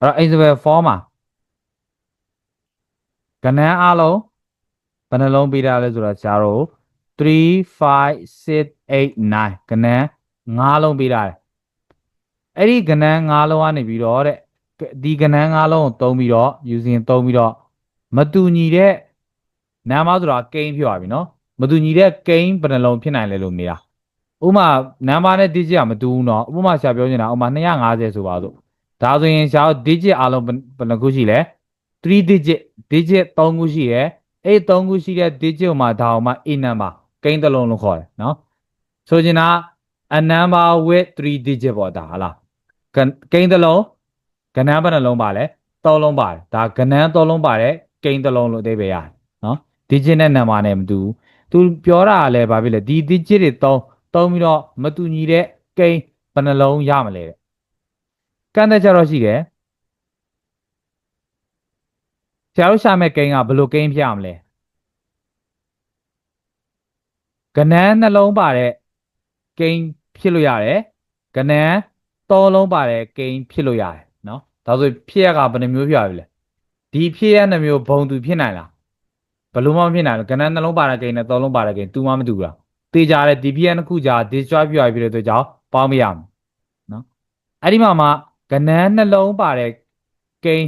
အဲ့တော့ example 4မှာကဏ္ဍအားလုံးဘယ်နှလုံးပေးထားလဲဆိုတော့ဆရာတို့3 5 6 8 9ကဏ္ဍ5လုံးပေးထားတယ်အဲ့ဒီကဏ္ဍ5လုံးကနေပြီးတော့တဲ့ဒီကဏ္ဍ5လုံးကိုသုံးပြီးတော့ using သုံးပြီးတော့မတူညီတဲ့နာမဆိုတာကိန်းဖြစ်သွားပြီနော်မတူညီတဲ့ကိန်းဘယ်နှလုံးဖြစ်နိုင်လဲလို့နေတာဥပမာနံပါတ်နဲ့ digit ကမတူဘူးเนาะဥပမာဆရာပြောနေတာဥပမာ250ဆိုပါစို့ ဒါဆိုရင်ရှား digit အားလုံးဘယ်နှခုရှိလဲ3 digit digit 3ခုရှိရဲအဲ့3ခုရှိတဲ့ digit မှာဒါအောင်မှ a number ကိန်းတစ်လုံးလို့ခေါ်တယ်နော်ဆိုချင်တာ a number with 3 digit ပေါ့ဒါဟာလားကိန်းတစ်လုံးကဏ္ဍဘယ်နှလုံးပါလဲ3လုံးပါတယ်ဒါကဏ္ဍ3လုံးပါတယ်ကိန်းတစ်လုံးလို့အဓိပ္ပာယ်ရတယ်နော် digit နဲ့ number နဲ့မတူဘူးသူပြောတာလည်းဘာဖြစ်လဲဒီ digit တွေ3သုံးပြီးတော့မတူညီတဲ့ကိန်းဘယ်နှလုံးရမလဲတဲ့ ကန့်တဲ့ကြတော့ရှိတယ်ဆရာတို့ရှာမဲ့ကိန်းကဘယ်လိုကိန်းဖြစ်အောင်လဲကဏ္ဍနှလုံးပါတဲ့ကိန်းဖြစ်လို့ရတယ်ကဏ္ဍသုံးလုံးပါတဲ့ကိန်းဖြစ်လို့ရတယ်နော်ဒါဆိုဖြစ်ရကဘယ်နှမျိုးဖြစ်ရပြီလဲဒီဖြစ်ရနှမျိုးဘုံတူဖြစ်နိုင်လားဘယ်လိုမှမဖြစ်နိုင်ဘူးကဏ္ဍနှလုံးပါတဲ့ကိန်းနဲ့သုံးလုံးပါတဲ့ကိန်းတူမှမတူဘူးလားတေချာတဲ့ DPN တစ်ခုကြာ destroy ပြရပြီးတဲ့အတွက်ကြောင့်ပေါင်းမရဘူးနော်အဲ့ဒီမှာမှ ကဏ္ဍနှလုံးပါတဲ့ကိန်း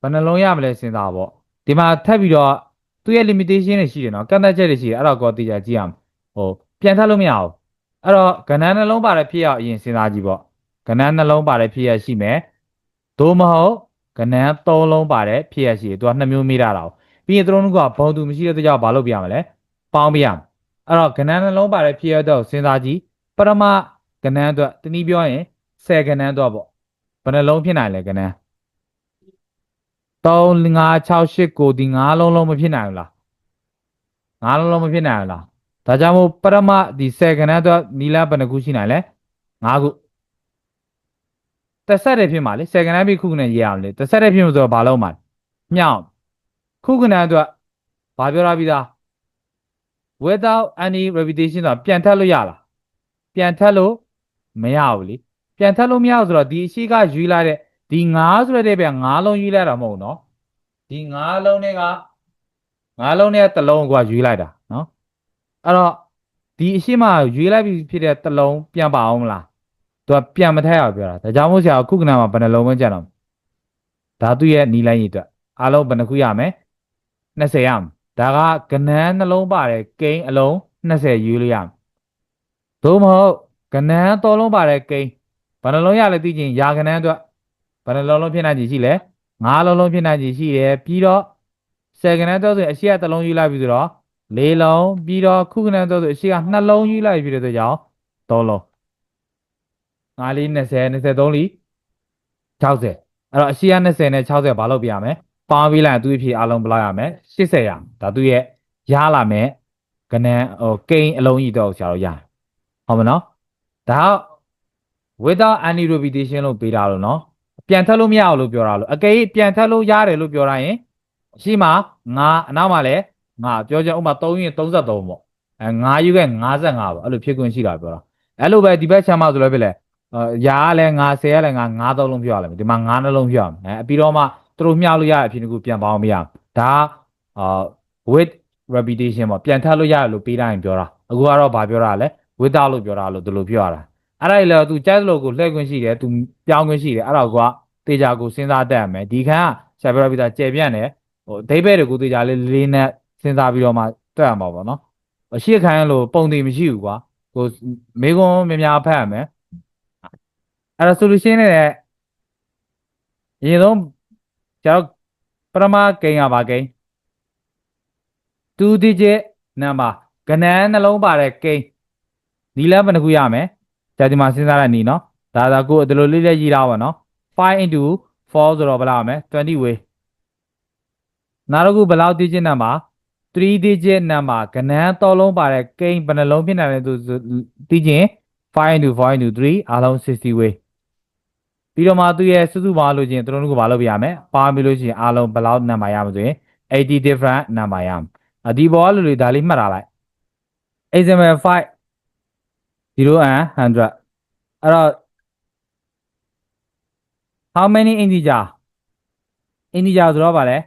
ဘယ်နှလုံးရမလဲစဉ်းစားပေါ့ဒီမှာထပ်ပြီးတော့သူ့ရဲ့ limitation တွေရှိတယ်နော်ကန့်သတ်ချက်တွေရှိတယ်အဲ့တော့ကိုတေချာကြည့်ရမယ်ဟိုပြန်ထပ်လို့မရဘူးအဲ့တော့ကဏ္ဍနှလုံးပါတဲ့ဖြစ်ရအရင်စဉ်းစားကြည့်ပေါ့ကဏ္ဍနှလုံးပါတဲ့ဖြစ်ရရှိမယ်သို့မဟုတ်ကဏ္ဍသုံးလုံးပါတဲ့ဖြစ်ရရှိတယ်သူကနှစ်မျိုးမိတာတော့ပြီးရင်သူတို့ကဘုံသူမရှိတဲ့အတွက်ကြောင့်ဘာလုပ်ပြရမလဲပေါင်းပြရမယ်အဲ့တော့ကဏ္ဍနှလုံးပါတဲ့ဖြစ်ရတော့စဉ်းစားကြည့်ပထမကဏ္ဍအတွက်တနည်းပြောရင်10ကဏ္ဍအတွက်ပေါ့ ဘယ်နှလုံးဖြစ်နိုင်လဲကဏ္ဍ3 5 6 8 9ဒီ5လုံးလုံးမဖြစ်နိုင်ဘူးလား5လုံးလုံးမဖြစ်နိုင်ဘူးလားဒါကြောင့်မို့ပထမဒီ10ကဏ္ဍအတွက်နီလာဘယ်နှခုရှိနိုင်လဲ5ခုတစ်ဆက်တည်းဖြစ်မှာလေ10ကဏ္ဍပြီးခုကဏ္ဍရေးအောင်လေတစ်ဆက်တည်းဖြစ်မှာဆိုတော့ဘာလုံးမှာမြောက်ခုကဏ္ဍအတွက်ဘာပြောရပြီးသား without any repetition ဆိုတာပြန်ထပ်လို့ရလားပြန်ထပ်လို့မရဘူးလေ ပြန်ထပ်လို့မရဘူးဆိုတော့ဒီအရှိကယူလိုက်တဲ့ဒီ9ဆိုတဲ့ပြန်9လုံးယူလိုက်တာမဟုတ်နော်ဒီ9လုံးတွေက9လုံးနဲ့တစ်လုံးကယူလိုက်တာနော်အဲ့တော့ဒီအရှိမယူလိုက်ပြီဖြစ်တဲ့တစ်လုံးပြန်ပါအောင်မလားသူကပြန်မထက်အောင်ပြောတာဒါကြောင့်မို့ဆရာခုကနမှာဘယ်နှလုံးပဲကြံတော့ဓာတုရဲ့နီလိုင်းကြီးအတွက်အားလုံးဘယ်နှခုရမလဲ20ရမယ်ဒါကကနန်းနှလုံးပါတယ်ကိန်းအလုံး20ယူလို့ရမယ်သို့မဟုတ်ကနန်းတော်လုံးပါတယ်ကိန်း ဘယ်နှလုံးရလဲသိချင်းရာကဏ္ဍအတွက်ဘယ်နှလုံးလုံးဖြစ်နိုင်ကြရှိလဲ၅လုံးလုံးဖြစ်နိုင်ကြရှိတယ်ပြီးတော့ဆယ်ကဏ္ဍအတွက်ဆိုရင်အရှိကတစ်လုံးယူလိုက်ပြီဆိုတော့၄လုံးပြီးတော့ခုကဏ္ဍအတွက်ဆိုအရှိက2လုံးယူလိုက်ပြီတဲ့အတွက်ကြောင့်3လုံး5လေး20 23လီ60အဲ့တော့အရှိက20နဲ့60ဘာလို့ပြရမလဲပေါင်းပြီးလိုက်ရင်သူ့အဖြစ်အလုံးဘယ်လောက်ရမလဲ80ရဒါသူ့ရဲ့ရလာမယ်ကနန်းဟိုကိန်းအလုံးကြီးတော့ဆရာတို့ရတယ်ဟုတ်မနော်ဒါ without any repetition လို့ပေးတာလို့နော်ပြန်ထပ်လို့မရအောင်လို့ပြောတာလို့အကယ်၍ပြန်ထပ်လို့ရတယ်လို့ပြောတာရင်ရှိမှငါအနောက်မှာလည်းငါပြောချင်ဥပမာ3ရင်33ပေါ့အဲငါယူခဲ့55ပေါ့အဲ့လိုဖြစ်ခွင့်ရှိတာပြောတာအဲ့လိုပဲဒီဘက်ချမ်းမဆိုလည်းဖြစ်လေအာရာကလည်းငါ10ကလည်းငါ9သုံးလုံးပြောရလိမ့်မယ်ဒီမှာ9နှလုံးပြောရမယ်အဲပြီးတော့မှသူတို့မျှလို့ရတဲ့အဖြစ်တစ်ခုပြန်ပေါင်းမရဒါအာ with repetition ပေါ့ပြန်ထပ်လို့ရတယ်လို့ပေးတိုင်းပြောတာအခုကတော့ဗာပြောတာလဲ without လို့ပြောတာလို့ဒီလိုပြောရတာ အဲ့ဒါလေသူကြိုက်လို့ကိုလှည့်ခွင့်ရှိတယ်သူပြောင်းခွင့်ရှိတယ်အဲ့တော့ကတေချာကိုစဉ်းစားတတ်ရမယ်ဒီခန်းကဆရာပြောပြတာကျေပြန့်တယ်ဟိုအဓိပ္ပာယ်တွေကိုတေချာလေးလေးနဲ့စဉ်းစားပြီးတော့မှတက်ရမှာပေါ့နော်အရှိခန်းလို့ပုံတင်မရှိဘူးကွာကိုမေကွန်းများများဖတ်ရမယ်အဲ့ဒါ solution နဲ့အရင်ဆုံးကျွန်တော်ပရမကိန်းကပါကိန်း2 digit number ကဏ္ဍနှလုံးပါတဲ့ကိန်းဒီလမ်းဘယ်နှခုရမယ် ကြာဒီမှာစဉ်းစားရနေနော်ဒါသာကိုဒီလိုလေးလေးရေးထားပါနော်5 into 4ဆိုတော့ဘယ်လောက်ရမလဲ20 way နောက်တစ်ခုဘယ်လောက် digit number 3 digit number ကဏ္ဍသုံးလုံးပါတဲ့ကိန်းဘယ်နှလုံးဖြစ်နိုင်လဲသူသိချင်း5 into 4 into 3အားလုံး60 way ပြီးတော့မှသူရဲ့စုစုပေါင်းလို့ချင်းသူတို့ကဘာလုပ်ပြရမလဲပါပြီးလို့ရှိရင်အားလုံးဘယ်လောက် number ရမှာဆိုရင်80 different number ရမှာအဒီဘောကလူတွေဒါလေးမှတ်ထားလိုက် example 5 0 and 100အဲ့တော့ how many integer အင်ဒီဂျာဆိုတော့ဗာလဲ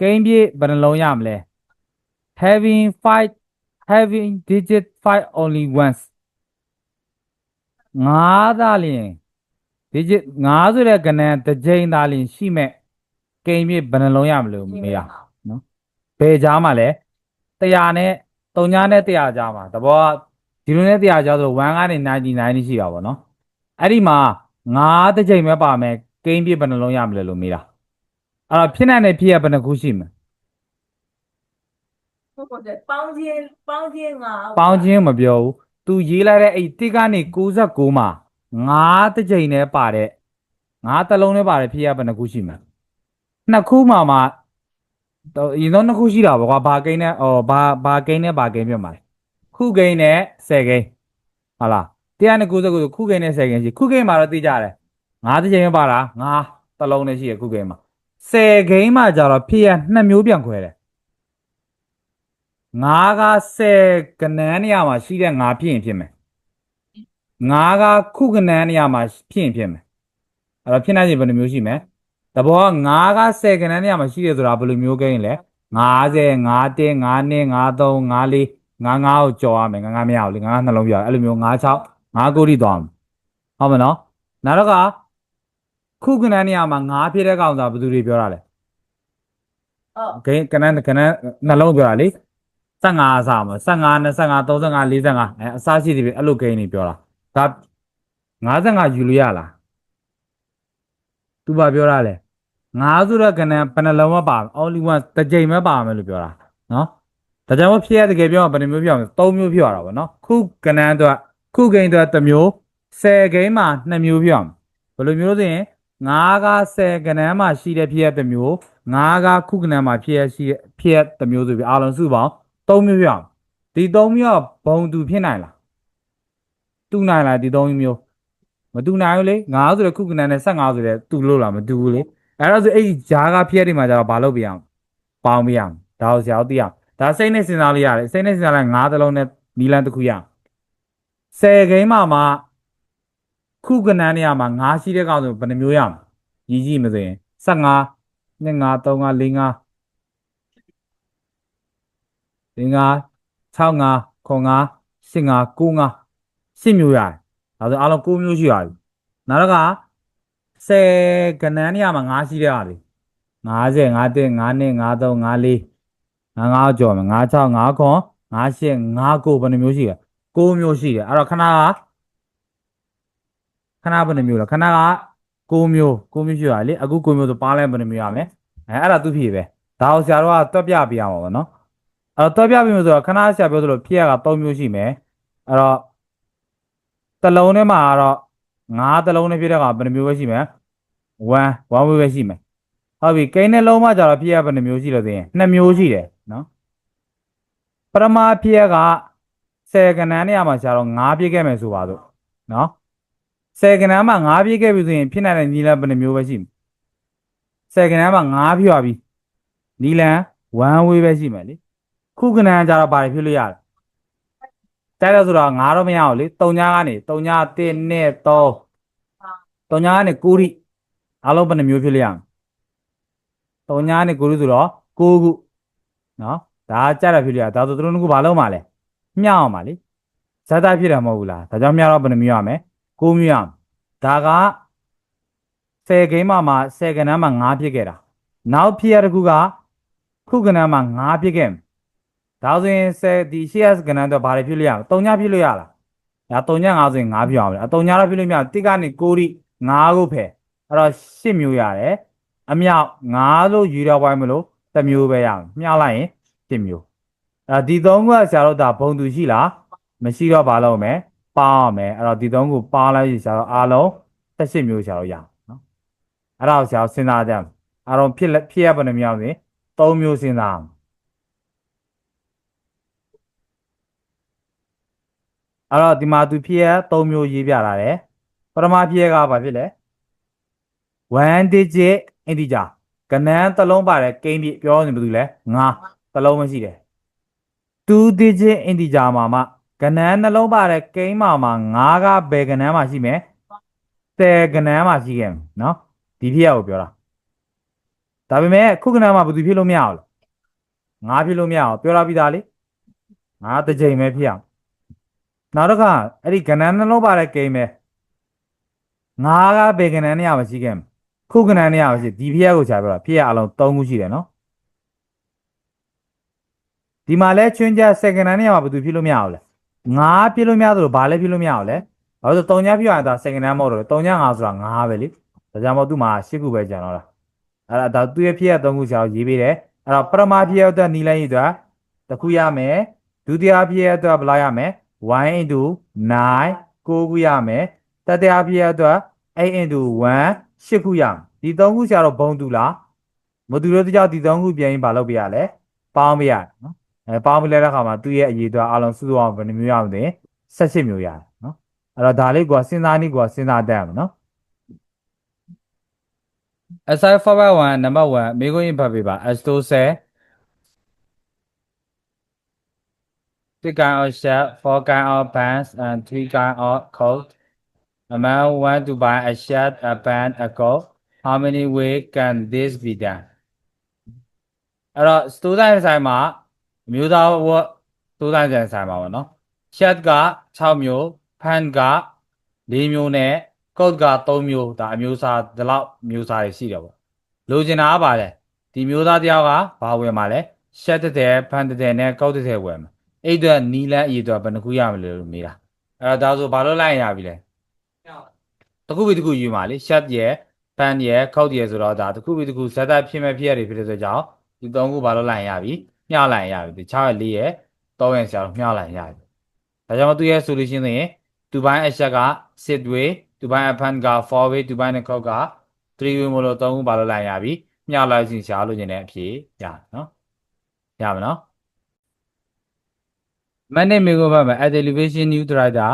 ကိန်းပြည့်ဘယ်နှလုံးရမလဲ having five having digit five only once ငါးသားလျင် digit ငါးဆိုတဲ့ကဏ္ဍတစ်ကြိမ်သားလျင်ရှိမဲ့ကိန်းပြည့်ဘယ်နှလုံးရမလို့မေးရနော်ဘယ်ကြားမှာလဲ100နဲ့ 3နဲ့100ကြားမှာတဘောကဒီလိုနဲ့100ကြားဆို1ကနေ99ရှိတာပေါ့နော်အဲ့ဒီမှာငါးတစ်ကြိမ်ပဲပါမယ်ကိန်းပြည့်ဘယ်နှလုံးရမလဲလို့မေးတာအဲ့တော့ဖြစ်နိုင်တဲ့ဖြစ်ရဘယ်နှခုရှိမလဲဟုတ်တယ်ပေါင်းချင်းပေါင်းချင်းငါပေါင်းချင်းမပြောဘူး။ तू ရေးလိုက်တဲ့အဲ့တစ်ကနေ69မှာ9တစ်ကြိမ်နဲ့ပါတဲ့9တစ်လုံးနဲ့ပါတဲ့ဖြစ်ရဘယ်နှခုရှိမလဲ။နှစ်ခုမှမှ တော့အရင်တော့နှစ်ခုရှိတာပေါ့ကွာဘာကိန်းနဲ့အော်ဘာဘာကိန်းနဲ့ဘာကိန်းပြတ်မှာလဲ။ခုကိန်းနဲ့10ကိန်းဟုတ်လား။199ဆိုခုကိန်းနဲ့10ကိန်းရှိခုကိန်းမှာတော့သိကြတယ်။9တစ်ကြိမ်နဲ့ပါတာ9တစ်လုံးနဲ့ရှိရခုကိန်းမှာ10ကိန်းမှာကြတော့ဖြစ်ရနှစ်မျိုးပြန်ခွဲတယ်ငါးက10ကနန်းနေရာမှာရှိတဲ့ငါဖြစ်ရင်ဖြစ်မယ်ငါးကခုကနန်းနေရာမှာဖြစ်ရင်ဖြစ်မယ်အဲ့တော့ဖြစ်နိုင်ရင်ဘယ်လိုမျိုးရှိမလဲ တဘောကငါးက10ကနန်းနေရာမှာရှိတယ်ဆိုတာဘယ်လိုမျိုးကိန်းလဲ50 51 52 53 54 55ကိုကြော်ရမယ်ငါးငါးမရဘူးလေငါးငါးနှလုံးပြရအဲ့လိုမျိုး56 5ကိုထိသွားမယ်ဟုတ်မနော်နောက်တော့ကခုကနန်းနေရာမှာငါးဖြစ်တဲ့ကောင်ဆိုတာဘယ်သူတွေပြောတာလဲအော်ဂိမ်းကနန်းကနန်းနှလုံးပြောတာလေ15အစားမှာ15 25 35 45အဲအစားရှိသေးပြီအဲ့လိုဂိမ်းနေပြောတာဒါ55ယူလို့ရလားသူဘာပြောတာလဲ 5ဆိုတော့ကနန်းဘယ်နှလုံးမပါ only one တစ်ကြိမ်ပဲပါမယ်လို့ပြောတာနော်ဒါကြောင့်မို့ဖြစ်ရတကယ်ပြောရင်ဘယ်နှမျိုးပြောအောင်3မျိုးပြောရတာပေါ့နော်ခုကနန်းအတွက်ခုဂိမ်းအတွက်တစ်မျိုး10ဂိမ်းမှာ2မျိုးပြောအောင်ဘယ်လိုမျိုးဆိုရင်5က10ကနန်းမှာရှိတဲ့ဖြစ်ရတစ်မျိုးငါးကခုကနန်းမှာဖြစ်ရရှိဖြစ်ရတစ်မျိုးဆိုပြီးအားလုံးစုပေါင်း၃မျိုးပြအောင်ဒီ၃မျိုးကဘုံတူဖြစ်နိုင်လားတူနိုင်လားဒီ၃မျိုးမတူနိုင်ဘူးလေငါးဆိုတဲ့ခုကနန်းနဲ့15ဆိုတဲ့တူလို့လားမတူဘူးလေ အဲ့ဒါဆိုအဲ့ဒီဂျားကဖြစ်ရတွေမှာကျတော့ဘာလုပ်ပြရအောင်ပေါင်းပြရအောင်ဒါကိုဆရာတို့သိရအောင်ဒါစိတ်နဲ့စဉ်းစားလို့ရတယ်စိတ်နဲ့စဉ်းစားလိုက်ငါးသလုံးနဲ့နီလန်တစ်ခုရအောင်10ဂိမ်းမှာမှာခုကနန်းနေရာမှာငါးရှိတဲ့ကောင်ဆိုဘယ်နှမျိုးရအောင်ကြီးကြီးမဆိုရင်15နှစ်ငါသုံးငါလေးငါလေးငါ6ငါ9ငါ10ငါ9ငါ10မျိုးရတယ်ဒါဆိုအားလုံး9မျိုးရှိရပြီနောက်တော့က 10ကဏ္ဍနေရာမှာ9ရှိတဲ့ဟာလေ50 51 52 53 54 55ကျော်မယ်56 5ခွန်58 59ဘယ်နှမျိုးရှိလဲ9မျိုးရှိတယ်အဲ့တော့ခဏကခဏဘယ်နှမျိုးလဲခဏက9မျိုး9မျိုးရှိရလေအခု9မျိုးဆိုပါလဲဘယ်နှမျိုးရမလဲအဲအဲ့ဒါသူဖြစ်ပဲဒါကိုဆရာတို့ကတွက်ပြပေးရမှာပေါ့နော်အဲ့တော့တွက်ပြပေးလို့ဆိုတော့ခဏဆရာပြောသလိုဖြစ်ရက3မျိုးရှိမယ်အဲ့တော့တစ်လုံးထဲမှာကတော့ 9တစ်လုံးနဲ့ဖြစ်တဲ့ကဘယ်နှမျိုးပဲရှိမယ်1 1 way ပဲရှိမယ်ဟုတ်ပြီကိန်းနဲ့လုံးမှကြတော့ဖြစ်ရဘယ်နှမျိုးရှိလို့သိရင်2မျိုးရှိတယ်နော်ပရမဖြစ်ရက10ကဏ္ဍနေရာမှာဆရာတော့9ပြည့်ခဲ့မယ်ဆိုပါတော့နော်10ကဏ္ဍမှာ9ပြည့်ခဲ့ပြီဆိုရင်ဖြစ်နိုင်တဲ့ညီလာဘယ်နှမျိုးပဲရှိမလဲဆယ်ကနန်းမှာ9ဖြွာပြီနီလန်1 way ပဲရှိမယ်လေခုကနန်းကျတော့ဘာတွေဖြစ်လို့ရလဲ တိုက်တော့ဆိုတော့9တော့မရအောင်လေ3ညကနေ3ည1နဲ့3 3ညကနေ9ရိအားလုံးဘယ်နှမျိုးဖြစ်လို့ရမလဲ3ညကနေ9ရိဆိုတော့9ခုနော်ဒါကြက်ရဖြစ်လို့ရဒါဆိုသူတို့ကဘာလုပ်မှာလဲမျှအောင်ပါလေဇာတာဖြစ်တာမဟုတ်ဘူးလားဒါကြောင့်မျှတော့ဘယ်နှမျိုးရမလဲ9မျိုးရမယ်ဒါက10ဂိမ်းမှာမှာ10ကဏ္ဍမှာ9ဖြစ်ခဲ့တာနောက်ဖြစ်ရတစ်ခုကခုကဏ္ဍမှာ9ဖြစ်ခဲ့မယ် ဒါဆိုရင်10ဒီ CS ကဏ္ဍတော့ဘာတွေဖြစ်လို့ရလဲ3ညဖြစ်လို့ရလားဒါ3ည5ဆိုရင်9ဖြစ်အောင်လေအ3ညတော့ဖြစ်လို့မရဘူးတစ်ကနေ9ရိ9ကိုဖယ်အဲ့တော့10မျိုးရတယ်အမြောက်9လို့ယူတော့ပိုင်းမလို့တစ်မျိုးပဲရအောင်မျှလိုက်ရင်10မျိုးအဲဒီ3ခုကဆရာတို့ဒါဘုံသူရှိလားမရှိတော့ဘာလုပ်မလဲပေါင်းအောင်မယ်အဲ့တော့ဒီ3ခုပေါင်းလိုက်ရင်ဆရာတို့အားလုံး18မျိုးဆရာတို့ရအောင်နော်အဲ့ဒါကိုဆရာစဉ်းစားကြမယ်အားလုံးဖြစ်လက်ဖြစ်ရဘယ်နှမျိုးလဲ၃မျိုးစဉ်းစားအောင် အဲ့တော့ဒီမှာသူဖြစ်ရ၃မျိုးရေးပြလာတယ်ပထမဖြစ်ရကဘာဖြစ်လဲ1 digit integer ကဏ္ဍတစ်လုံးပါတယ်ကိန်းပြပြောနေဘာလို့လဲ9တစ်လုံးမရှိတယ်2 digit integer မှာမှကဏ္ဍနှလုံးပါတယ်ကိန်းမှာမှာ9ကဘယ်ကဏ္ဍမှာရှိမယ်10ကဏ္ဍမှာရှိခဲ့မယ်နော်ဒီဒီဖြစ်ရကိုပြောတာဒါပေမဲ့ခုကနန်းမှာဘယ်သူဖြစ်လို့မရအောင်လဲငါဖြစ်လို့မရအောင်ပြောရပြီးသားလေငါတစ်ချိန်ပဲဖြစ်အောင် နောက်တစ်ခါအဲ့ဒီကနန်းနှလုံးပါတဲ့ကိန်းပဲငါကဘယ်ကနန်းနဲ့ရမရှိခဲ့မှာခုကနန်းနဲ့ရမရှိဒီဖြစ်ရကိုခြာပြောတာဖြစ်ရအလုံး၃ခုရှိတယ်နော်ဒီမှာလဲချွင်းချက် second နဲ့ရမှာဘယ်သူဖြစ်လို့မရအောင်လဲငါဖြစ်လို့မရသလိုဘာလဲဖြစ်လို့မရအောင်လဲဘာလို့လဲဆိုတော့3ညဖြစ်ရတာ second မဟုတ်တော့3ည5ဆိုတာ5ပဲလေဒါကြောင့်မို့သူ့မှာ10ခုပဲကျန်တော့တာအဲ့ဒါဒါသူ့ရဲ့ဖြစ်ရ3ခုချောင်းရေးပေးတယ်အဲ့တော့ပရမဖြစ်ရအတွက်နီလိုင်းရေးအတွက်တစ်ခုရမယ်ဒုတိယဖြစ်ရအတွက်ဘယ်လောက်ရမလဲ y into 9 6ခုရမယ်တတရားပြည့်အတွက်8 into 1 8ခုရမယ်ဒီ3ခုဆရာတော့ဘုံတူလားမတူလို့တကြောင်ဒီ3ခုပြန်ရင်မလုပ်ပြရလဲပေါင်းပြရတယ်နော်အဲပေါင်းပြလိုက်တဲ့အခါမှာသူ့ရဲ့အရေးအတွက်အလုံးစုစုအောင်ဘယ်နှမျိုးရမလဲ18မျိုးရတယ်နော်အဲ့တော့ဒါလေးကိုစဉ်းစားနည်းကိုစဉ်းစားတတ်ရမယ်နော် SI format 1 number 1မိခွင်းဖတ်ပြပါ S30 three kind of shirt four kind of pants and three kind of coat a man want to buy a shirt a pant a coat how many way can this be done အဲ့တော့ student ဆိုင်မှာအမျိုးသားဝတ်သိုးတိုင်းဆိုင်ဆိုင်ပါပါနော်ရှက်က6မျိုးဖန်က4မျိုးနဲ့ကုတ်က3မျိုးဒါအမျိုးအစားဒီလောက်မျိုးစားတွေရှိတယ်ပေါ့လိုချင်တာကပါလေဒီမျိုးသားတယောက်ကဘာဝင်มาလဲရှက်တဲ့တဲ့ဖန်တဲ့တဲ့နဲ့ကုတ်တဲ့တဲ့ဝင်မှာ အဲ့အတွက်နီလန်းအရေးအတွက်ဘယ်နှခုရမလဲလို့မေးတာအဲ့တော့ဒါဆိုဘာလို့လိုက်ရပြီလဲတစ်ခုပြီးတစ်ခုယူมาလေရှက်ရဲ့ဖန်ရဲ့ကုတ်ရဲ့ဆိုတော့ဒါတစ်ခုပြီးတစ်ခုဇက်တိုက်ဖြစ်မဲ့ဖြစ်ရတယ်ဖြစ်တဲ့ဆိုကြောင့်ဒီသုံးခုဘာလို့လိုက်ရပြီမျှလိုက်ရပြီ6ရက်4ရက်3ရက်ဆရာတော့မျှလိုက်ရပြီဒါကြောင့်သူရဲ့ solution ဆိုရင်သူပိုင်းအချက်က sit way သူပိုင်းအဖန်က four way သူပိုင်းနဲ့ခောက်က3 way မလို့3ခုပါလို့လိုက်ရပြီမျှလိုက် sin ရှာလို့ခြင်းတဲ့အဖြေရနော်ရပါနော်မနေ့ မေကိုပါမယ် at elevation new driver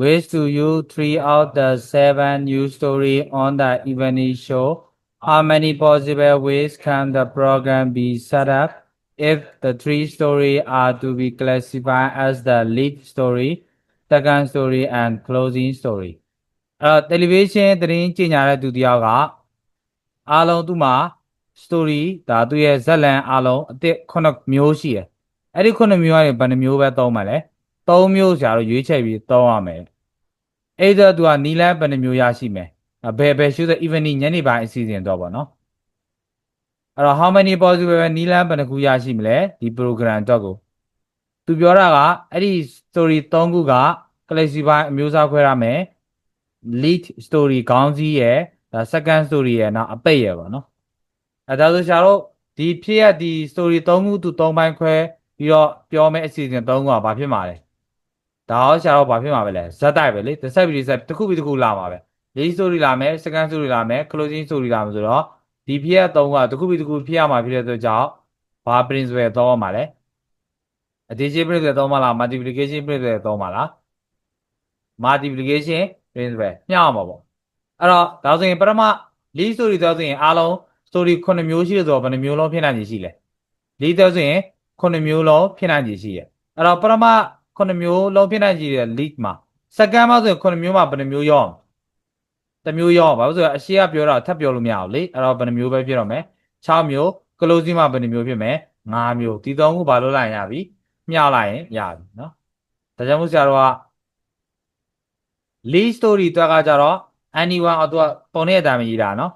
ways to use three out the seven news story on the evening show How many possible ways can the program be set up if the three story are to be classified as the lead story, second story and closing story? အဲ့တော့ television သတင်းကြေညာတဲ့သူတယောက်ကအားလုံးသူ့မှာ story ဒါသူ့ရဲ့ဇာတ်လမ်းအားလုံးအသစ်9မျိုးရှိတယ်။ အဲ့ဒီ9မျိုးကနေဘယ်နှမျိုးပဲသုံးမှလဲ။3မျိုးဆရာတို့ရွေးချယ်ပြီးသုံးရမယ်။အဲ့ဒါသူကနီလန်းဘယ်နှမျိုးရရှိမယ်။အဘယ်ဘယ်ရှုတဲ့ evening ညနေပိုင်းအစီအစဉ်တော့ပေါ့နော်အဲ့တော့ how many possible ပဲနီလန်းဘယ်နှခုရရှိမလဲဒီ program တော့ကိုသူပြောတာကအဲ့ဒီ story 3ခုက classify အမျိုးအစားခွဲရမယ် lead story ခေါင်းကြီးရယ်ဒါ second story ရယ်နောက်အပိတ်ရယ်ပေါ့နော်အဲဒါဆိုရှာတော့ဒီဖြစ်ရဒီ story 3ခုသူ3ပိုင်းခွဲ ပြီးတော့ပြောမယ့်အစီအစဉ်3ခုကဘာဖြစ်မှာလဲဒါရောရှာတော့ဘာဖြစ်မှာပဲလဲဇက်တိုက်ပဲလေတစ်ဆက်ပြီးတစ်ဆက်တစ်ခုပြီးတစ်ခုလာမှာပဲ lead story လာမယ် second story လာမယ် closing story လာမယ်ဆိုတော့ဒီဖြစ်ရ3ကတစ်ခုပြီးတစ်ခုဖြစ်ရမှာဖြစ်တဲ့အတွက်ကြောင့်ဘာ principle သုံးရမှာလဲ addition principle သုံးမှာလား multiplication principle သုံးမှာလား multiplication principle မျှအောင်ပါပေါ့အဲ့တော့ဒါဆိုရင်ပထမ lead story တော့ဆိုရင်အားလုံး story 9မျိုးရှိတယ်ဆိုတော့ဘယ်နှမျိုးလုံးဖြစ်နိုင်ခြေရှိလဲ lead တော့ဆိုရင် 9မျိုးလုံးဖြစ်နိုင်ခြေရှိရအဲ့တော့ပထမ9မျိုးလုံးဖြစ်နိုင်ခြေတဲ့ lead မှာ second မှာဆိုရင်9မျိုးမှာဘယ်နှမျိုးရောအောင်တစ်မျိုးရောအောင်ဘာလို့ဆိုတော့အရှိကပြောတာထပ်ပြောလို့မရအောင်လေအဲ့တော့ဘယ်နှမျိုးပဲဖြစ်တော့မယ်6မျိုး closing မှာဘယ်နှမျိုးဖြစ်မယ်5မျိုးဒီသုံးခုဘာလို့လိုက်ရင်ရပြီမျှလိုက်ရင်ရပြီเนาะဒါကြောင့်မို့ဆရာတော်က lead story တွက်ကကြတော့ anyone အော်သူကပုံနဲ့အတိုင်းရေးတာเนาะ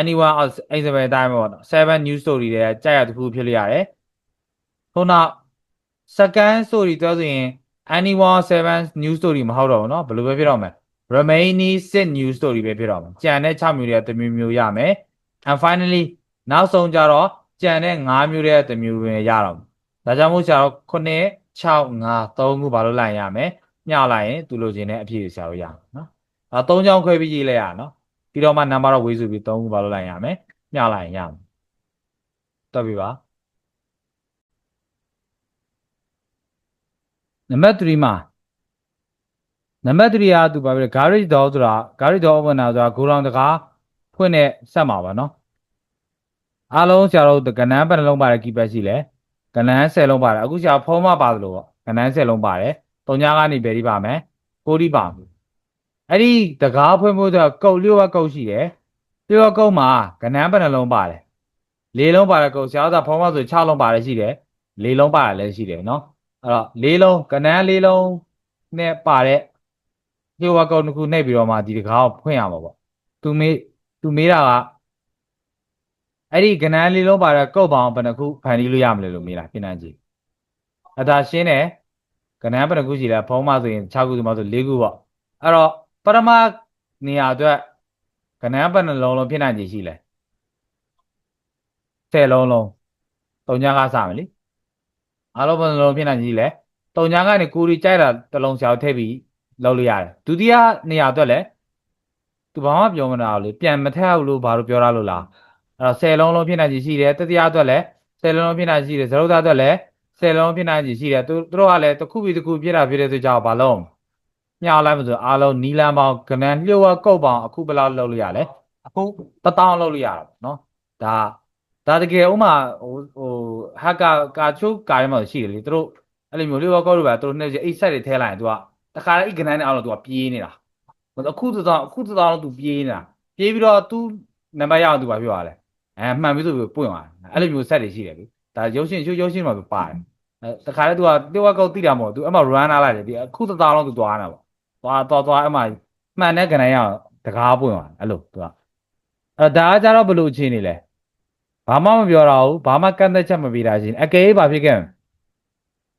anyone အော် example အတိုင်းပေါ့နော်7 news story တွေကြာရတစ်ခုဖြစ်လို့ရတယ် ခုန second story တွက်ဆိုရင် anyone 7 news story မဟုတ်တော့ဘူးเนาะဘယ်လိုပဲဖြစ်တော့မယ် remaining 6 news story ပဲဖြစ်တော့မယ်ကြံတဲ့6မျိုးတွေကတစ်မျိုးမျိုးရမယ် and finally နောက်ဆုံးကြတော့ကြံတဲ့5မျိုးတွေကတစ်မျိုးပဲရတော့မယ်ဒါကြောင့်မို့ဆရာတို့9 6 5 3ခုဘာလို့လိုက်ရမယ်မျှလိုက်ရင်သူလိုချင်တဲ့အဖြေဆရာတို့ရမယ်เนาะအဲ3ချောင်းခွဲပြီးရေးလိုက်ရအောင်เนาะပြီးတော့မှ number တော့ဝေးစုပြီး3ခုဘာလို့လိုက်ရမယ်မျှလိုက်ရင်ရမယ်တော့ပြီပါ နံပါတ်3မှာနံပါတ်3ကသူပါပဲ garage door ဆိုတာ garage door opener ဆိုတာဂိုးရောင်တကားဖွင့်တဲ့ဆက်မှာပါနော်အားလုံးဆရာတို့ကဏ္ဍပတ်လုံးပါတယ် keypad ရှိလဲကဏ္ဍ10လုံးပါတယ်အခုဆရာဖုံးမပါသလိုပေါ့ကဏ္ဍ10လုံးပါတယ်တုံညာကနေပဲဒီပါမယ်ကိုဒီပါအဲ့ဒီတကားဖွင့်ဖို့ဆိုကုတ်လျော့ကုတ်ရှိတယ်လျော့ကုတ်မှာကဏ္ဍပတ်လုံးပါတယ်၄လုံးပါတယ်ကုတ်ဆရာတို့ကဖုံးမဆို6လုံးပါတယ်ရှိတယ်၄လုံးပါတယ်လည်းရှိတယ်နော် အဲ့တော့လေးလုံးကဏ္ဍလေးလုံးနဲ့ပါတဲ့လျှို့ဝကုတ်တစ်ခုနှိပ်ပြီးတော့မှဒီတကားကိုဖွင့်ရမှာပေါ့သူမေးသူမေးတာကအဲ့ဒီကဏ္ဍလေးလုံးပါတဲ့ကုတ်ပေါင်းဘယ်နှခုဖန်တီးလို့ရမလဲလို့မေးတာပြင်နှန်းကြည့်အသာရှင်းတယ်ကဏ္ဍဘယ်နှခုရှိလဲဖုံးမဆိုရင်6ခုဆိုမှဆို4ခုပေါ့အဲ့တော့ပထမနေရာအတွက်ကဏ္ဍဘယ်နှလုံးလုံးဖြစ်နိုင်ခြေရှိလဲ10လုံးလုံးတုံညာကစမယ်လေ အားလုံးဘယ်နှလုံးဖြစ်နိုင်ခြေရှိလဲတုံညာကနေကိုရီကြိုက်တာတစ်လုံးဆရာထည့်ပြီးလုပ်လို့ရတယ်ဒုတိယနေရာအတွက်လည်းသူဘာမှပြောမနာဘူးလေပြန်မထက်ဘူးလို့ဘာလို့ပြောရလို့လားအဲ့တော့10လုံးလုံးဖြစ်နိုင်ခြေရှိတယ်တတိယအတွက်လည်း10လုံးလုံးဖြစ်နိုင်ခြေရှိတယ်သရုပ်သားအတွက်လည်း10လုံးဖြစ်နိုင်ခြေရှိတယ်သူသူတို့ကလည်းတစ်ခုပြီးတစ်ခုဖြစ်တာဖြစ်တဲ့ဆိုကြတော့ဘာလုံးမျှလိုက်မှဆိုအားလုံးနီလန်ပေါင်းကနန်လျှို့ဝကုတ်ပေါင်းအခုဘယ်လောက်လုပ်လို့ရလဲအခုတစ်တောင်းလုပ်လို့ရတာပေါ့နော်ဒါဒါတကယ်ဥမာဟိုဟို ဟက်ကကာချိုးကာရဲမှာရှိတယ်လေသူတို့အဲ့လိုမျိုးလျှို့ဝကုတ်တွေပါသူတို့နဲ့အိတ်ဆက်တွေထဲလိုက်ရင်သူကတခါလေအိတ်ကနန်နဲ့အောင်လို့သူကပြေးနေတာအခုတစ်တောင်းအခုတစ်တောင်းလို့သူပြေးနေတာပြေးပြီးတော့သူနံပါတ်ရအောင်သူပါပြောရလဲအဲမှန်ပြီဆိုပြီးပွင့်သွားအဲ့လိုမျိုးဆက်တွေရှိတယ်လေဒါရုပ်ရှင်ရုပ်ရှင်မှာပါတယ်အဲတခါလေသူကလျှို့ဝကုတ်တိတာမဟုတ်သူအဲ့မှာ run လာလိုက်တယ်ဒီအခုတစ်တောင်းလုံးသူသွားနေတာပေါ့သွားသွားသွားအဲ့မှာမှန်တဲ့ကဏ္ဍရအောင်တကားပွင့်သွားအဲ့လိုသူကအဲ့ဒါကကြတော့ဘယ်လိုအခြေအနေလဲ ဘာမှမပြောတော့ဘူးဘာမှကန့်သက်ချက်မပေးတာရှင်အကယ်၍ဘာဖြစ်ခဲ့မလဲ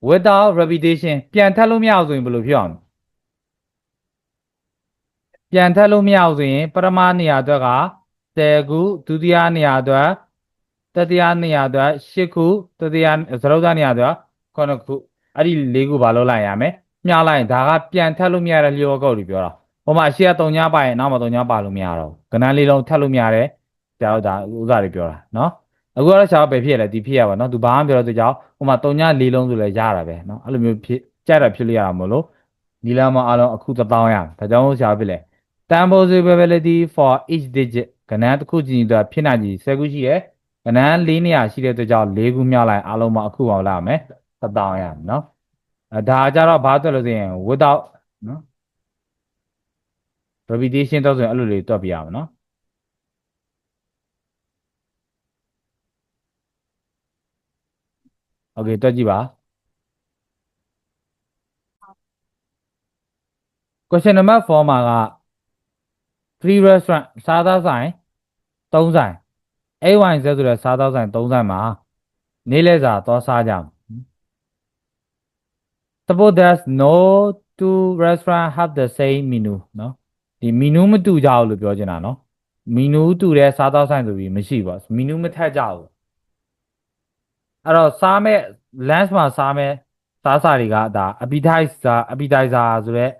without repetition ပြန်ထပ်လို့မရအောင်ဆိုရင်ဘယ်လိုဖြစ်အောင်လဲပြန်ထပ်လို့မရအောင်ဆိုရင်ပထမနေရာအတွက်က10ခုဒုတိယနေရာအတွက်တတိယနေရာအတွက်10ခုတတိယသရုပ်သားနေရာအတွက်9ခုအဲ့ဒီ၄ခုဘာလို့လိုက်ရမလဲမျှလိုက်ရင်ဒါကပြန်ထပ်လို့မရတဲ့လျှောကုတ်တွေပြောတာဟိုမှာအရှိက3ညပါရင်နောက်မှာ3ညပါလို့မရတော့ဘူးကဏ္ဍလေးလုံးထပ်လို့မရတဲ့ကြောက်ဒါဥစားတွေပြောတာနော် အခုကတော့ရှားပဲဖြစ်ရလဲဒီဖြစ်ရပါနော်သူဘာမှပြောတော့သူကြောင့်ဟိုမှာ3ည၄လုံးဆိုလဲရတာပဲနော်အဲ့လိုမျိုးဖြစ်ကြက်တာဖြစ်လို့ရတာမလို့နီလာမအားလုံးအခု1000ရဒါကြောင့်ရှားဖြစ်လဲ Temporability for each digit ကဏ္ဍတစ်ခုချင်းအတွက်ဖြစ်နိုင်ကြီး10ခုရှိရဲကဏ္ဍ၄နေရာရှိတဲ့အတွက်ကြောင့်၄ခုမြောက်လိုက်အားလုံးမှာအခုအောင်လာမယ်1000ရနော်အဲဒါကြတော့ဘာအတွက်လို့ဆိုရင် without နော် repetition တော့ဆိုရင်အဲ့လိုလေးတွက်ပြရအောင် နော် Okay တွက်ကြည့်ပါ question number 4မှာက free restaurant စားသောက်ဆိုင်၃ဆိုင် A1Z ဆိုတဲ့စားသောက်ဆိုင်၃ဆိုင်မှာနေ့လည်စာသွားစားကြအောင် suppose there's no two restaurant have the same menu เนาะဒီ menu မတူကြဘူးလို့ပြောချင်တာเนาะ menu တူတဲ့စားသောက်ဆိုင်ဆိုပြီးမရှိပါဘူး menu မထက်ကြဘူး အဲ့တော့စားမဲ့ lunch မှာစားမဲ့စားစာတွေကဒါ appetizer appetizer ဆိုတဲ့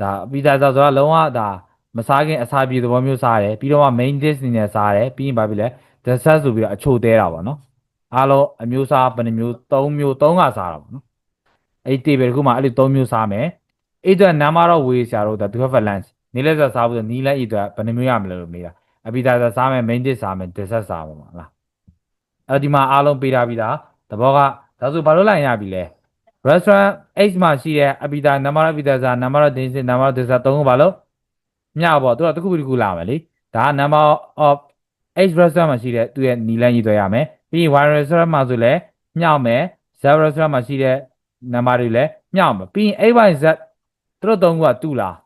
ဒါ appetizer ဆိုတာလုံးဝဒါမစားခင်အစာပြေသဘောမျိုးစားတယ်ပြီးတော့မှ main dish အနေနဲ့စားတယ်ပြီးရင်ဘာဖြစ်လဲ dessert ဆိုပြီးတော့အချိုသေးတာပေါ့နော်အားလုံးအမျိုးစားဘယ်နှမျိုး၃မျိုး၃ကစားတာပေါ့နော်အဲ့ဒီ table တစ်ခုမှာအဲ့ဒီ၃မျိုးစားမယ်အဲ့အတွက် number of ways ဆရာတို့ဒါ do have a lunch နေ့လက်စားစားဖို့နီးလက်ဤအတွက်ဘယ်နှမျိုးရမလဲလို့မေးတာအပိဒါစားစားမယ် main dish စားမယ် dessert စားမယ်မလားအဲ့ဒီမှာအားလုံးပေးထားပြီးသား သဘောကဒါဆိုဘာလို့လိုက်ရပြီလဲ restaurant H မှာရှိတဲ့အပိဒါ number of အပိဒါစား number of dish number of dessert သုံးခုဘာလို့မျှပေါ့သူကတစ်ခုပြီးတစ်ခုလာမယ်လေဒါက number of H restaurant မှာရှိတဲ့သူရဲ့နီလန်းကြီးတွေ့ရမယ်ပြီးရင် Y restaurant မှာဆိုလဲမျှမယ် Z restaurant မှာရှိတဲ့ number တွေလည်းမျှမှာပြီးရင် A by Z သူတို့သုံးခုကတူလား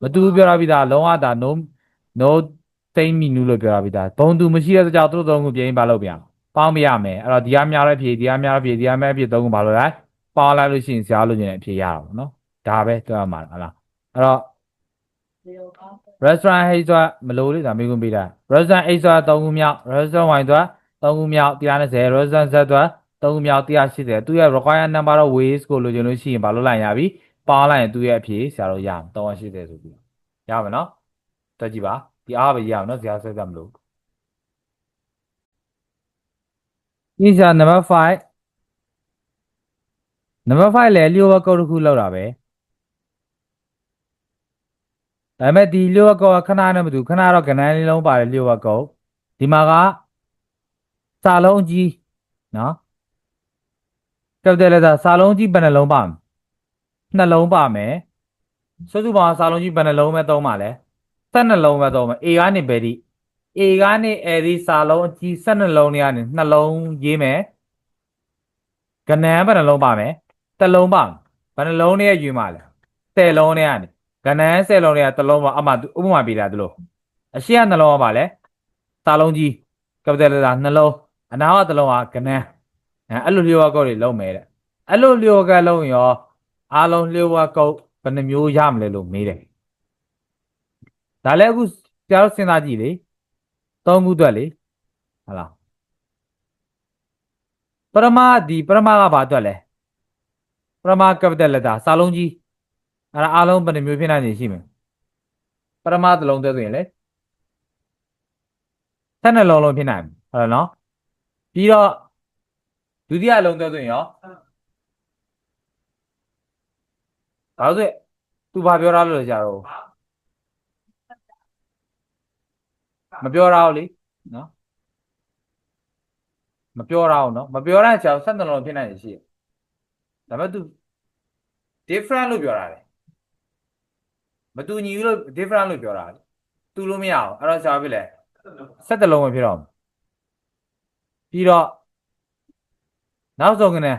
မတူဘူးပြောရပြီးသားလုံးဝဒါ no no same menu လို့ပြောရပြီးသားဘုံတူမရှိတဲ့ကြောင့်သူတို့သုံးခုပြင်ပါလို့ပြန် ပေါင်းပြရမယ်အဲ့တော့ဒီကများတဲ့ဖြေဒီကများတဲ့ဖြေဒီကများတဲ့ဖြေသုံးခုပါလို့လိုက်ပေါင်းလိုက်လို့ရှိရင်ဆရာလို့ညင်တဲ့အဖြေရတာပေါ့နော်ဒါပဲတွေ့ရမှာဟုတ်လားအဲ့တော့ restaurant H ဆိုတာမလို့လေဒါမေးခွန်းပေးတာ restaurant H ဆိုတာသုံးခုမြောက် restaurant Y ဆိုတာသုံးခုမြောက်120 restaurant Z ဆိုတာသုံးခုမြောက်180သူရဲ့ require number of ways ကိုလိုချင်လို့ရှိရင်ဘာလို့လိုက်ရပြီပေါင်းလိုက်ရင်သူရဲ့အဖြေဆရာတို့ရမယ်380ဆိုပြီးရမယ်နော်တွက်ကြည့်ပါဒီအားပဲရအောင်နော်ဆရာဆက်သက်မလို့ Answer number 5 number 5လဲလျှို့ဝကုတ်တစ်ခုလောက်တာပဲဒါပေမဲ့ဒီလျှို့ဝကုတ်ကခဏနဲ့မတူခဏတော့ကဏ္ဍလေးလုံးပါတယ်လျှို့ဝကုတ်ဒီမှာကစာလုံးကြီးနော်ကပ်တယ်လက်စာစာလုံးကြီးဘယ်နှလုံးပါမလဲနှလုံးပါမယ်စုစုပေါင်းစာလုံးကြီးဘယ်နှလုံးပဲသုံးပါလဲ12လုံးပဲသုံးမယ် A ကနေဘယ်ဒီ A ကနေအဲဒီစာလုံးအကြီး12လုံးတွေကနေနှလုံးရေးမယ်ကဏ္ဍဘယ်နှလုံးပါမယ်တစ်လုံးပါဘယ်နှလုံးနဲ့ယူမှာလဲ10လုံးနဲ့ကနေကဏ္ဍ10လုံးတွေကတစ်လုံးပါအမှဥပမာပေးတာတလို့အရှိကနှလုံးကပါလဲစာလုံးကြီး capital letter နှလုံးအနာကတစ်လုံးကကဏ္ဍအဲအဲ့လိုလျှို့ဝှက်ကုတ်တွေလုံးမယ်တဲ့အဲ့လိုလျှို့ဝှက်ကလုံးရောအားလုံးလျှို့ဝှက်ကုတ်ဘယ်နှမျိုးရမလဲလို့မေးတယ်ဒါလည်းအခုကျတော့စဉ်းစားကြည့်လေ သုံးခုအတွက်လေဟုတ်လားပရမဒီပရမကဘာအတွက်လဲပရမ capital letter စာလုံးကြီးအဲ့ဒါအားလုံးဘယ်နှမျိုးဖြစ်နိုင်နေရှိမလဲပရမတစ်လုံးသက်ဆိုရင်လေဆက်နှလုံးလုံးဖြစ်နိုင်မယ်ဟုတ်လားနော်ပြီးတော့ဒုတိယလုံးသက်ဆိုရင်ရောဘာလို့လဲသူဘာပြောရလို့လဲကြာတော့ မပြောရအောင်လေနော်မပြောရအောင်နော်မပြောရတဲ့ကြောင်ဆက်နှလုံးဖြစ်နိုင်နေရှိတယ်ဒါပေမဲ့ तू different လို့ပြောတာလေမတူညီဘူးလို့ different လို့ပြောတာလေတူလို့မရအောင်အဲ့တော့ရှားဖြစ်လေဆက်တလုံးပဲဖြစ်တော့မယ်ပြီးတော့နောက်ဆုံးကနေ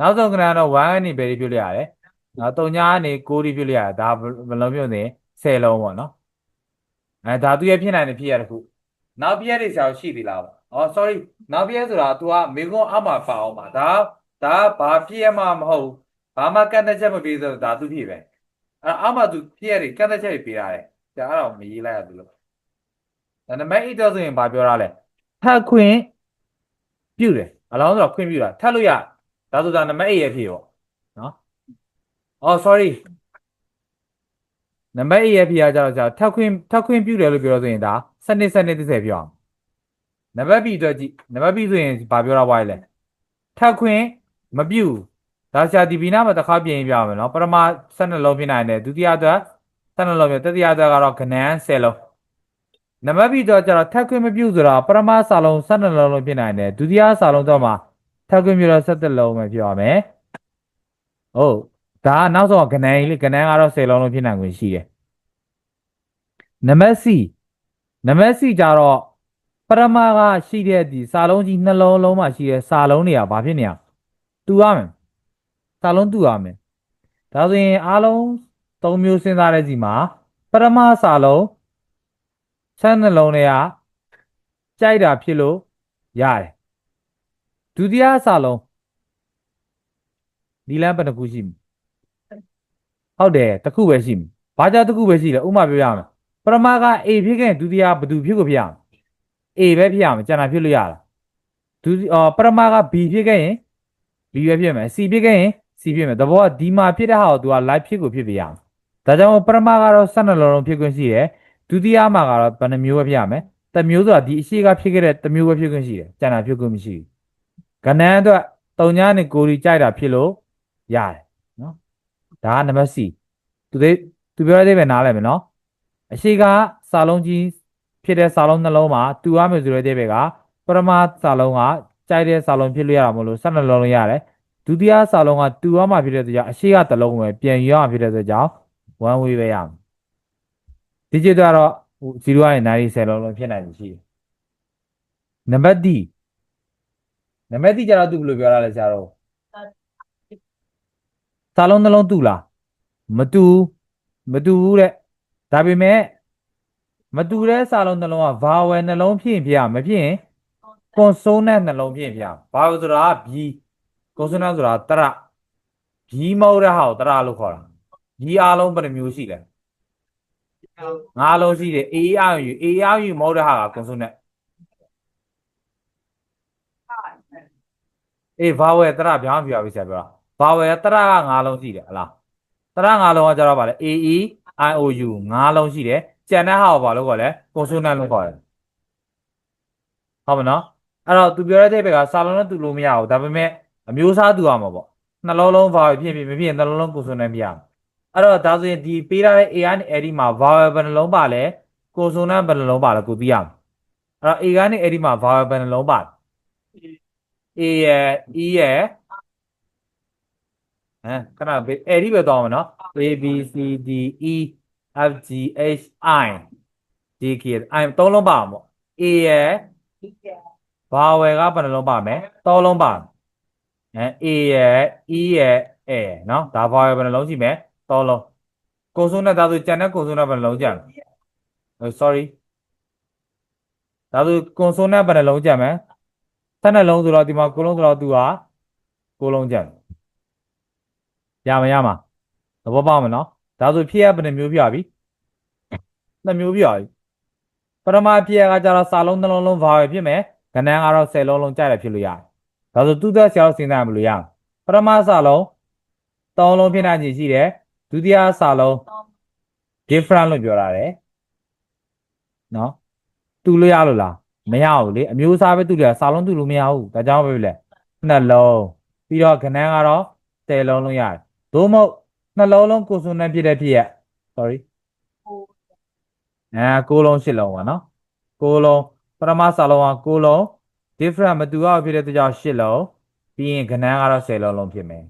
နောက်ဆုံးကနေတော့1ကနေဘယ်ဒီပြုတ်လိုက်ရလဲနောက်3ညာကနေ6ဒီပြုတ်လိုက်ရတာဒါဘယ်လုံးပြုတ်နေ10လုံးပေါ့နော် အဲဒါသူရဲ့ဖြစ်နိုင်တဲ့ဖြစ်ရတစ်ခုနောက်ပြည့်တဲ့ဆရာရှိသေးလားပေါ့อ๋อ sorry နောက်ပြည့်ဆိုတာ तू ကမေကွန်အမှပါအောင်ပါဒါဒါဘာပြည့်မှမဟုတ်ဘာမှကန့်တဲ့ချက်မပေးဆိုဒါသူဖြစ်ပဲအဲအမှ तू ပြည့်တွေကန့်တဲ့ချက်တွေပေးရတယ်ဒါအဲ့တော့မရေးလိုက်ရဘူးလို့ဒါနံပါတ်8တော့ဆိုရင်ဘာပြောရလဲထပ်ခွင့်ပြုတယ်အလောင်းဆိုတော့ခွင့်ပြုတာထပ်လို့ရဒါဆိုတာနံပါတ်8ရဲ့ဖြစ်ပေါ့နော်အော် sorry နံပါတ်8ရဲ့ဖြစ်ရကြတော့ကြာထပ်ခွင့်ထပ်ခွင့်ပြုတယ်လို့ပြောလို့ဆိုရင်ဒါစနစ်စနစ်30ပြောအောင်နံပါတ် B အတွက်ကြည့်နံပါတ် B ဆိုရင်ဘာပြောတာပါလဲထပ်ခွင့်မပြုဒါဆရာဒီဘီနာမှာတစ်ခါပြင်ပြရမယ်နော်ပထမ12လုံးဖြစ်နိုင်တယ်ဒုတိယအတွက်12လုံးပြတတိယအတွက်ကတော့ကနန်း10လုံးနံပါတ် B တော့ကျတော့ထပ်ခွင့်မပြုဆိုတာပထမစာလုံး12လုံးလုံးဖြစ်နိုင်တယ်ဒုတိယစာလုံးတော့မှာထပ်ခွင့်ပြုတော့17လုံးပဲဖြစ်ရမယ်ဟုတ် ဒါကနောက်ဆုံးကကနန်းကြီးလေကနန်းကတော့10လုံးလုံးဖြစ်နိုင်ခွင့်ရှိတယ်နံပါတ် C နံပါတ် C ကြတော့ပရမကရှိတဲ့ဒီစာလုံးကြီးနှလုံးလုံးမှာရှိတဲ့စာလုံးတွေကဘာဖြစ်နေရတူရမယ်စာလုံးတူရမယ်ဒါဆိုရင်အားလုံး၃မျိုးစဉ်းစားတဲ့စီမှာပရမစာလုံးဆက်နှလုံးတွေကကြိုက်တာဖြစ်လို့ရတယ်ဒုတိယစာလုံးဒီလမ်းဘယ်နှခုရှိမလဲ ဟုတ်တယ်တစ်ခုပဲရှိမယ်ဘာကြောင့်တစ်ခုပဲရှိလဲဥပမာပြောရမယ်ပရမက A ဖြစ်ခဲ့ရင်ဒုတိယဘယ်သူဖြစ်ကိုဖြစ်ရမလဲ A ပဲဖြစ်ရမယ်ကျန်တာဖြစ်လို့ရလားဒုတိအော်ပရမက B ဖြစ်ခဲ့ရင် B ပဲဖြစ်မယ် C ဖြစ်ခဲ့ရင် C ဖြစ်မယ်သဘောကဒီမှာဖြစ်တဲ့ဟာကို तू က live ဖြစ်ကိုဖြစ်ပြရမယ်ဒါကြောင့်ပရမကတော့12လုံးလုံးဖြစ်ခွင့်ရှိတယ်ဒုတိယမှာကတော့ဘယ်နှမျိုးပဲဖြစ်ရမယ်တစ်မျိုးဆိုတာဒီအရှိကဖြစ်ခဲ့တဲ့တစ်မျိုးပဲဖြစ်ခွင့်ရှိတယ်ကျန်တာဖြစ်ခွင့်မရှိဘူးကဏ္ဍအတွက်တုံညာနဲ့ကိုရီကြိုက်တာဖြစ်လို့ရတယ်နော် ဒါကနံပါတ် C သူတွေသူပြောတဲ့ပဲနားလည်မယ်နော်အရှိကစာလုံးကြီးဖြစ်တဲ့စာလုံးနှလုံးမှာတူရမယ်ဆိုတဲ့ဘက်ကပရမစာလုံးကကြိုက်တဲ့စာလုံးဖြစ်လို့ရတာမလို့12လုံးလုံးရတယ်ဒုတိယစာလုံးကတူရမှာဖြစ်တဲ့အတွက်ကြောင့်အရှိကတစ်လုံးပဲပြန်ယူရမှာဖြစ်တဲ့အတွက်ကြောင့် one way ပဲရမယ်ဒီကျတော့ဟို0ကနေ90လုံးလုံးဖြစ်နိုင်ရှိတယ်နံပါတ် D နံပါတ် D ကျတော့သူဘယ်လိုပြောရလဲဆရာတို့ စာလုံးနှလုံးတူလားမတူမတူဘူးတဲ့ဒါပေမဲ့မတူတဲ့စာလုံးနှလုံးကဘာဝယ်နှလုံးဖြစ်ရင်ဖြစ်ရမဖြစ်ရင် consonant နှလုံးဖြစ်ရင်ဖြစ်ရဘာလို့ဆိုတာ B consonant ဆိုတာတရ B မဟုတ်တဲ့ဟာကိုတရလို့ခေါ်တာ B အားလုံးဘယ်နှမျိုးရှိလဲငါးလုံးရှိတယ် A အယယူ A အယယူမဟုတ်တဲ့ဟာက consonant အေးဘာဝယ်တရပြောင်းပြပါပြီဆရာပြောတာ ဘာဝယ်တရကငါးလုံးရှိတယ်ဟလားတရငါးလုံးကကြတော့ဗာလဲ A E I O U ငါးလုံးရှိတယ်ကျန်တဲ့ဟာကိုဘာလို့ခေါ်လဲ consonant လို့ခေါ်တယ်ဟုတ်မနော်အဲ့တော့သူပြောတဲ့ဘက်ကစာလုံးနဲ့တူလို့မရဘူးဒါပေမဲ့အမျိုးအစားတူရမှာပေါ့နှလုံးလုံးဘာဖြစ်ဖြစ်မဖြစ်နှလုံးလုံး consonant ပြရမယ်အဲ့တော့ဒါဆိုရင်ဒီပေးထားတဲ့ A ကနေ A ဒီမှာ vowel ဘယ်နှလုံးပါလဲ consonant ဘယ်နှလုံးပါလဲကိုသိရမယ်အဲ့တော့ A ကနေ A ဒီမှာ vowel ဘယ်နှလုံးပါလဲ A ရယ် E ရယ် ဟမ်ခဏဘေးအဲ့ဒီပဲသွားအောင်နော် A B C D E F G H I J K I သုံးလုံးပါအောင်ပေါ့ A ရဲ့ဒီကဘာဝယ်ကဘယ်နှလုံးပါမယ်သုံးလုံးပါမယ်အဲ A ရဲ့ E ရဲ့ A နော်ဒါဘာဝယ်ဘယ်နှလုံးရှိမယ်သုံးလုံးကိုစုံနဲ့ဒါဆိုကြံတဲ့ကိုစုံနဲ့ဘယ်နှလုံးကြံလဲ sorry ဒါဆိုကွန်ဆိုနဲ့ဘယ်နှလုံးကြံမယ်၁၂လုံးဆိုတော့ဒီမှာကိုလုံးဆိုတော့သူကကိုလုံးကြံ ရမရမသဘောပေါက်မနော်ဒါဆိုဖြစ်ရဘယ်နှမျိုးပြပြီနှစ်မျိုးပြပြီပထမဖြစ်ရကကြတော့စာလုံးနှလုံးလုံးဘာပဲဖြစ်မယ်ကဏ္ဍကတော့10လုံးလုံးကြိုက်တယ်ဖြစ်လို့ရတယ်ဒါဆိုသူ့သက်ဆရာတို့စဉ်းစားမလို့ရမယ်ပထမစာလုံး၃လုံးဖြစ်နိုင်ခြေရှိတယ်ဒုတိယစာလုံး different လို့ပြောတာတယ်နော်တူလို့ရလို့လားမရဘူးလေအမျိုးအစားပဲတူတယ်စာလုံးတူလို့မရဘူးဒါကြောင့်ပဲလေနှလုံးပြီးတော့ခဏန်းကတော့10လုံးလုံးရတယ် သို့မဟုတ်နှလုံးလုံးကိုစုံနဲ့ဖြစ်တဲ့ဖြစ်ရ sorry အဲကိုလုံးရှစ်လုံးပါနော်ကိုလုံးပထမစာလုံးကကိုလုံး different မတူအောင်ဖြစ်တဲ့အတွက်ကြောင့်ရှစ်လုံးပြီးရင်ခဏန်းကတော့10လုံးလုံးဖြစ်မယ်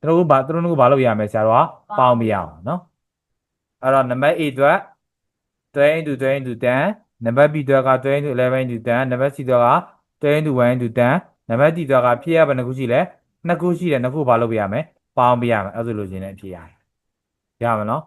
သူတို့ကဘာသူတို့ကဘာလုပ်ရမလဲဆရာတော်ကပေါင်းပြရအောင်နော်အဲ့တော့နံပါတ်8အတွက်20 into 20 into 10နံပါတ် B အတွက်က20 into 11 into 10နံပါတ် C အတွက်က20 into 1 into 10နံပါတ် D အတွက်ကဖြည့်ရဘယ်နှခုရှိလဲ နှစ်ခုရှိတယ်နှစ်ခုဘာလုပ်ပြရမလဲပေါင်းပြရမယ်အဲ့ဒါဆိုလို့ရှင်းတဲ့အဖြေရတယ်ရမယ်နော်